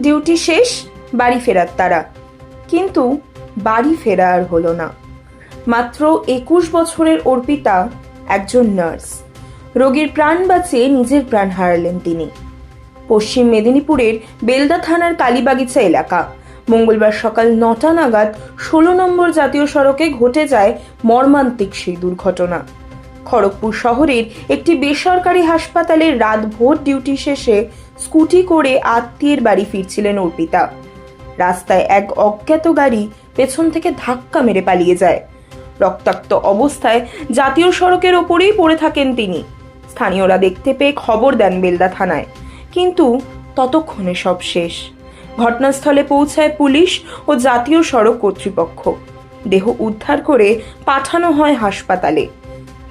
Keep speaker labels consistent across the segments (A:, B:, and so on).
A: Duty শেষ, বাড়ি ফেরার তারা। কিন্তু বাড়ি ফেরা আর হলো না। মাত্র একুশ বছরের অর্পিতা একজন নার্স। রোগীর প্রাণ বাঁচিয়ে নিজের প্রাণ হারালেন তিনি। পশ্চিম মেদিনীপুরের বেলদা থানার কালীবাগিচা এলাকা। মঙ্গলবার সকাল নটা নাগাদ ষোলো নম্বর জাতীয় সড়কে ঘটে যায় মর্মান্তিক সেই দুর্ঘটনা। খড়গপুর শহরের একটি বেসরকারি হাসপাতালে রাত ভোর ডিউটি শেষে স্কুটি করে আত্মীয়ের বাড়ি ফিরছিলেন অর্পিতা। রাস্তায় এক অজ্ঞাত গাড়ি পেছন থেকে ধাক্কা মেরে পালিয়ে যায়। রক্তাক্ত অবস্থায় জাতীয় সড়কের ওপরেই পড়ে থাকেন তিনি। স্থানীয়রা দেখতে পেয়ে খবর দেন বেলদা থানায়। কিন্তু ততক্ষণে সব শেষ। ঘটনাস্থলে পৌঁছায় পুলিশ ও জাতীয় সড়ক কর্তৃপক্ষ। দেহ উদ্ধার করে পাঠানো হয় হাসপাতালে।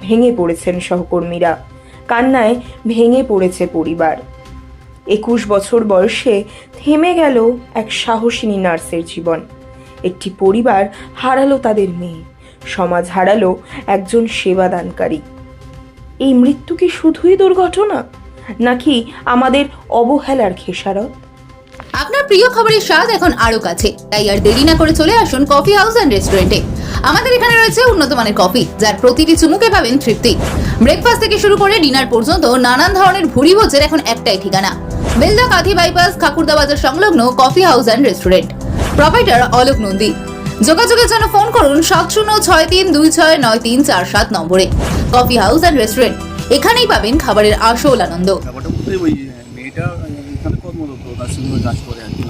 A: ভেঙে পড়েছেন সহকর্মীরা। কান্নায় ভেঙে পড়েছে পরিবার। একুশ বছর বয়সে থেমে গেল এক সাহসিনী নার্সের জীবন। একটি পরিবার হারালো তাদের মেয়ে। সমাজ হারালো একজন সেবাদানকারী। এই মৃত্যু কি শুধুই দুর্ঘটনা? নাকি আমাদের অবহেলার খেসারত?
B: আপনার প্রিয় খাবারের স্বাদ এখন আরও কাছে। তাই আর দেরি না করে চলে আসুন কফি হাউস অ্যান্ড রেস্টুরেন্টে। আমাদের এখানে রয়েছে উন্নত মানের কফি, যার প্রতিটি চুমুকে পাবেন তৃপ্তি। ব্রেকফাস্ট থেকে শুরু করে ডিনার পর্যন্ত নানান ধরনের ভুরি ভোজের এখন একটাই ঠিকানা। বেলদা কাঁথি বাইপাস খাকুরদা বাজার সংলগ্ন coffee house and restaurant provider Alok Nandi. যোগাযোগের জন্য ফোন করুন সাত শূন্য ছয় তিন দুই ছয় নয় তিন চার সাত নম্বরে। কফি হাউস অ্যান্ড রেস্টুরেন্ট এখানেই পাবেন খাবারের আসল আনন্দ।
C: ব্যাপারটা ওই মেয়েটা এখানে কর্মরত নার্সিংহোমে কাজ করে আর কি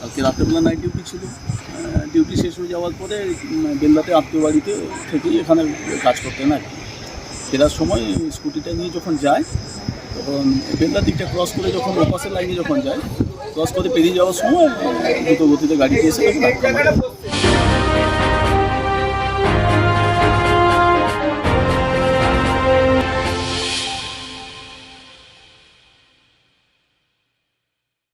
C: কালকে রাত্রেবেলা নাইট ডিউটি ছিল। ডিউটি শেষ হয়ে যাওয়ার পরে বেলদাতে আত্মীয় বাড়িতে থেকেই এখানে কাজ করতেন আর কি। ফেরার সময় স্কুটিটা নিয়ে যখন যায়, তখন বেলদার দিকটা ক্রস করে যখন ওপাশের লাইনে যখন যায় ক্রস করে পেরিয়ে যাওয়ার সময় দ্রুত গতিতে গাড়িতে এসে